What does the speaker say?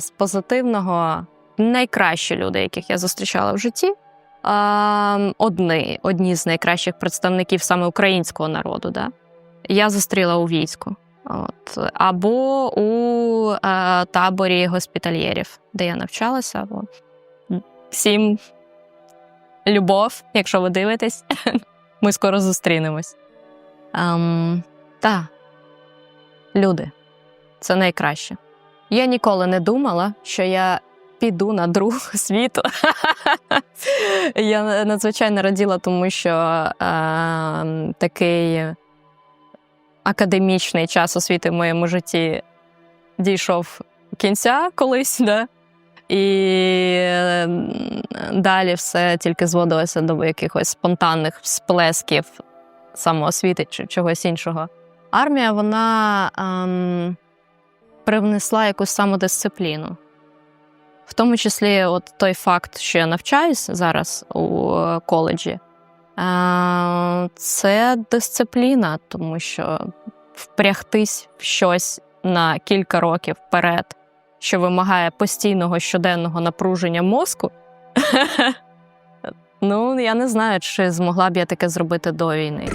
з позитивного найкращі люди, яких я зустрічала в житті. Одні, одні з найкращих представників саме українського народу. Да? Я зустріла у війську. От. Або у е, таборі госпітальєрів, де я навчалася. От. Всім любов, якщо ви дивитесь, ми скоро зустрінемось. Ем, та, люди, це найкраще. Я ніколи не думала, що я піду на друг світу. я надзвичайно раділа, тому що е, такий академічний час освіти в моєму житті дійшов кінця колись, да? і е, далі все тільки зводилося до якихось спонтанних сплесків самоосвіти чи чогось іншого. Армія вона ем, привнесла якусь самодисципліну. В тому числі, от той факт, що я навчаюсь зараз у е, коледжі, е, це дисципліна, тому що впрягтись в щось на кілька років вперед, що вимагає постійного щоденного напруження мозку. Ну, я не знаю, чи змогла б я таке зробити до війни.